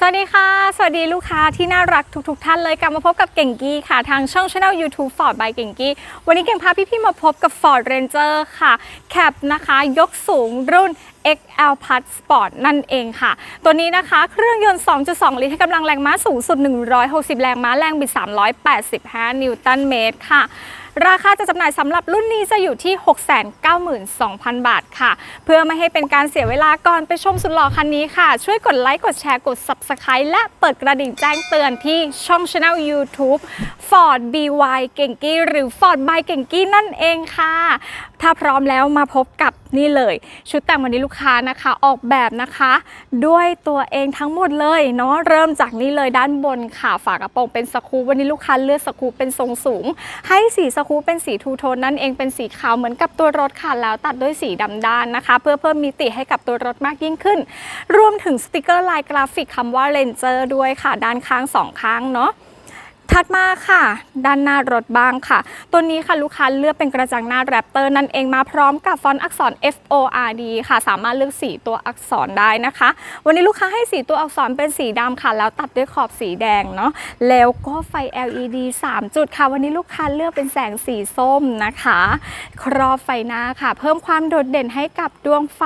สวัสดีค่ะ สวัสดีลูกค้าที่น่ารักทุกๆทท่านเลยกลับมาพบกับเก่งกี้ค่ะ ทางช่องช anel YouTube Ford by เก่งกี้ วันนี้เก่งพาพี่ๆมาพบกับ Ford Ranger ค่ะ แคปนะคะ ยกสูงรุ่น XL Plus Sport นั่นเองค่ะ ตัวนี้นะคะเครื่องยนต์ 2.2 ลิตรให้กำลังแรงม้าสูงสุด 160 แรงม้าแรงบิด 385 นิวตันเมตรค่ะราคาจะจำหน่ายสำหรับรุ่นนี้จะอยู่ที่ 692,000 บาทค่ะ เพื่อไม่ให้เป็นการเสียเวลาก่อนไปชมสุดหล่อคันนี้ค่ะ ช่วยกดไลค์ กดแชร์ กด Subscribe และเปิดกระดิ่งแจ้งเตือนที่ช่อง Channel YouTube Ford BY เก่งกี้หรือ Ford by เก่งกี้นั่นเองค่ะ ถ้าพร้อมแล้วมาพบกับนี่เลยชุดแต่งวันนี้ลูกค้านะคะออกแบบนะคะ ด้วยตัวเองทั้งหมดเลยเนาะเริ่มจากนี่เลยด้านบนค่ะฝากระโปรงเป็นสกูวันนี้ลูกค้าเลือกสกูเป็นทรงสูง ให้สีสกูเป็นสีทูโทนนั่นเองเป็นสีขาวเหมือนกับตัวรถค่ะแล้วตัดด้วยสีดำด้านนะคะ เพื่อเพิ่มมิติให้กับตัวรถมากยิ่งขึ้น รวมถึงสติกเกอร์ลายกราฟิกคำว่าเลนเจอร์ด้วยค่ะด้านข้างสองข้างเนาะ ถัดมาค่ะ ด้านหน้ารถบ้างค่ะ ตัวนี้ค่ะลูกค้าเลือกเป็นกระจังหน้าแรปเตอร์นั่นเองมาพร้อมกับฟอนต์อักษร F O R D ค่ะ สามารถเลือกสีตัวอักษรได้นะคะ วันนี้ลูกค้าให้สีตัวอักษรเป็นสีดำค่ะ แล้วตัดด้วยขอบสีแดงเนาะแล้วก็ไฟ LED 3 จุดค่ะ วันนี้ลูกค้าเลือกเป็นแสงสีส้มนะคะ ครอบไฟหน้าค่ะ เพิ่มความโดดเด่นให้กับดวงไฟ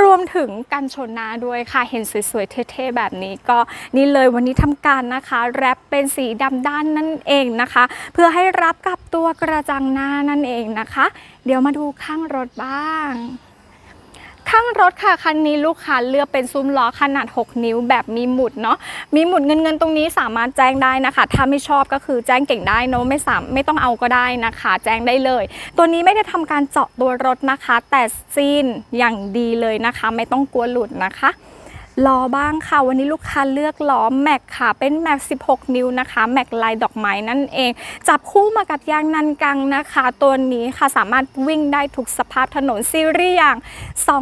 รวมถึงกันชนหน้าด้วยค่ะ เห็นสวยๆเท่ๆแบบนี้ก็นี่เลยวันนี้ทำการนะคะ แรปเป็นสีดำด้านนั่นเองนะคะ เพื่อให้รับกับตัวกระจังหน้านั่นเองนะคะ เดี๋ยวมาดูข้างรถบ้างข้างรถค่ะคันนี้ลูกค้าเลือกเป็นซุ้มล้อขนาด 6 นิ้วแบบมีหมุดเนาะมีหมุดเงินเงินๆตรงนี้สามารถแจ้งได้นะคะ ถ้าไม่ชอบก็คือแจ้งเก่งได้เนอะไม่สามไม่ต้องเอาก็ได้นะคะ แจ้งได้เลย ตัวนี้ไม่ได้ทำการเจาะตัวรถนะคะ แต่ซีนอย่างดีเลยนะคะ ไม่ต้องกลัวหลุดนะคะ ล้อบ้างค่ะ วันนี้ลูกค้าเลือกล้อแม็กค่ะ เป็นแม็ก 16 นิ้วนะคะแม็กลายดอกไม้นั่นเอง จับคู่มากับยางนันกังนะคะ ตัวนี้ค่ะสามารถวิ่งได้ทุกสภาพถนนซีรีส์อย่าง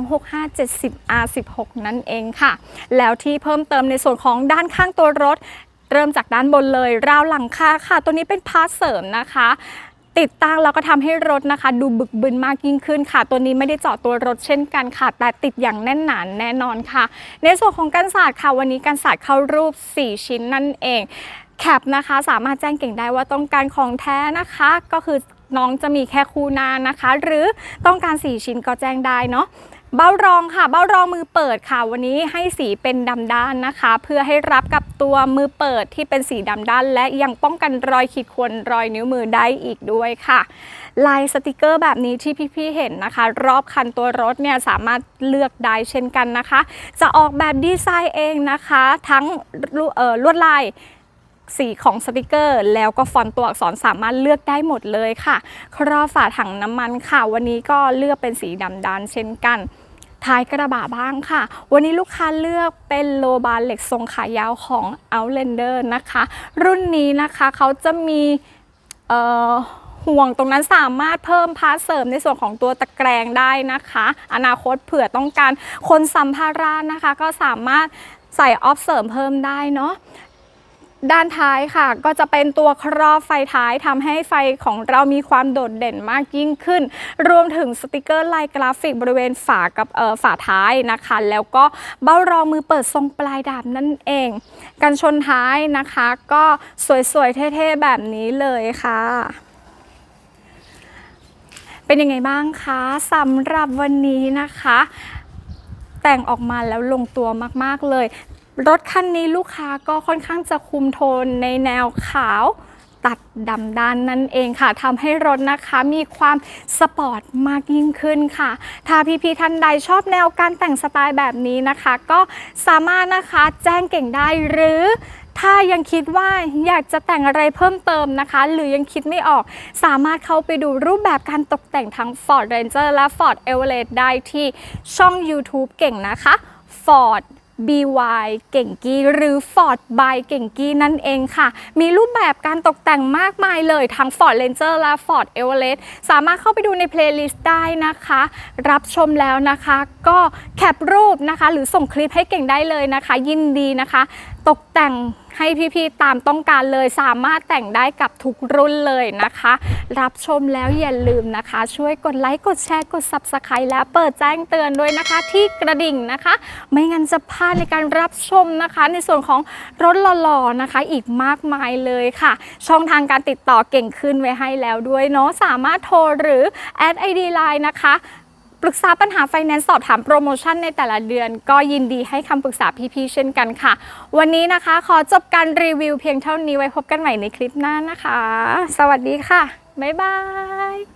265 70 R16 นั่นเองค่ะ แล้วที่เพิ่มเติมในส่วนของด้านข้างตัวรถเริ่มจากด้านบนเลย ราวหลังคาค่ะ ตัวนี้เป็นพาร์ทเสริมนะคะ ติดตั้งแล้วก็ทำให้รถนะคะ ดูบึกบึนมากยิ่งขึ้นค่ะ ตัวนี้ไม่ได้เจาะตัวรถเช่นกันค่ะ แต่ติดอย่างแน่นหนานแน่นอนค่ะ ในส่วนของกันศาสตร์ค่ะ วันนี้กันศาสตร์เข้ารูป 4 ชิ้นนั่นเองแคปนะคะสามารถแจ้งเก่งได้ว่าต้องการของแท้นะคะ ก็คือน้องจะมีแค่คู่หน้านะคะ หรือต้องการ 4 ชิ้นก็แจ้งได้เนาะ เบ้ารองค่ะ เบ้ารองมือเปิดค่ะ วันนี้ให้สีเป็นดำด้านนะคะ เพื่อให้รับกับตัวมือเปิดที่เป็นสีดำด้าน และยังป้องกันรอยขีดข่วนรอยนิ้วมือได้อีกด้วยค่ะ ลายสติกเกอร์แบบนี้ที่พี่ๆเห็นนะคะ รอบคันตัวรถเนี่ยสามารถเลือกได้เช่นกันนะคะ จะออกแบบดีไซน์เองนะคะ ทั้งลวเอ่อลวดลาย สีของสติกเกอร์ แล้วก็ฟอนต์ตัวอักษรสามารถเลือกได้หมดเลยค่ะ ครอบฝาถังน้ำมันค่ะ วันนี้ก็เลือกเป็นสีดำดานเช่นกันท้ายกระบะบ้างค่ะ วันนี้ลูกค้าเลือกเป็นโลบาร์เหล็กทรงขายาวของ Outlander นะคะ รุ่นนี้นะคะเขาจะมีห่วงตรงนั้นสามารถเพิ่มพาร์ทเสริมในส่วนของตัวตะแกรงได้นะคะ อนาคตเผื่อต้องการคนสัมภาระนะคะ ก็สามารถใส่ออฟเสริมเพิ่มได้เนาะ ด้านท้ายค่ะก็จะเป็นตัวครอบไฟท้ายทำให้ไฟของเรามีความโดดเด่นมากยิ่งขึ้น รวมถึงสติกเกอร์ลายกราฟิกบริเวณฝากับฝาท้ายนะคะ แล้วก็เบ้ารองมือเปิดทรงปลายดาบนั่นเอง กันชนท้ายนะคะ ก็สวยๆ เท่ๆ แบบนี้เลยค่ะเป็นยังไงบ้างคะสำหรับวันนี้นะคะ แต่งออกมาแล้วลงตัวมากๆเลย รถคันนี้ลูกค้าก็ค่อนข้างจะคุมโทนในแนวขาวตัดดำด้านนั่นเองค่ะทำให้รถนะคะมีความสปอร์ตมากยิ่งขึ้นค่ะ ถ้าพี่ๆท่านใดชอบแนวการแต่งสไตล์แบบนี้นะคะ ก็สามารถนะคะแจ้งเก่งได้หรือถ้ายังคิดว่าอยากจะแต่งอะไรเพิ่มเติมนะคะ หรือยังคิดไม่ออก สามารถเข้าไปดูรูปแบบการตกแต่งทั้ง Ford Ranger และ Ford Everest ได้ที่ช่อง YouTube เก่งนะคะ Ford BY เก่งกี้หรือ Ford by เก่งกี้นั่นเองค่ะ มีรูปแบบการตกแต่งมากมายเลย ทั้ง Ford Ranger และ Ford Everest สามารถเข้าไปดูในเพลย์ลิสต์ได้นะคะ รับชมแล้วนะคะ ก็แคปรูปนะคะ หรือส่งคลิปให้เก่งได้เลยนะคะ ยินดีนะคะ ตกแต่ง ให้พี่ๆตามต้องการเลย สามารถแต่งได้กับทุกรุ่นเลยนะคะ รับชมแล้วอย่าลืมนะคะ ช่วยกดไลค์กดแชร์กด Subscribe และเปิดแจ้งเตือนด้วยนะคะ ที่กระดิ่งนะคะ ไม่งั้นจะพลาดในการรับชมนะคะ ในส่วนของรถหล่อๆนะคะ อีกมากมายเลยค่ะ ช่องทางการติดต่อเก่งขึ้นไว้ให้แล้วด้วยเนาะสามารถโทรหรือแอดไอดีไลน์นะคะ ปรึกษาปัญหาไฟแนนซ์สอบถามโปรโมชั่นในแต่ละเดือน ก็ยินดีให้คำปรึกษาพี่ๆเช่นกันค่ะ วันนี้นะคะขอจบการรีวิวเพียงเท่านี้ไว้พบกันใหม่ในคลิปหน้านะคะ สวัสดีค่ะ บ๊ายบาย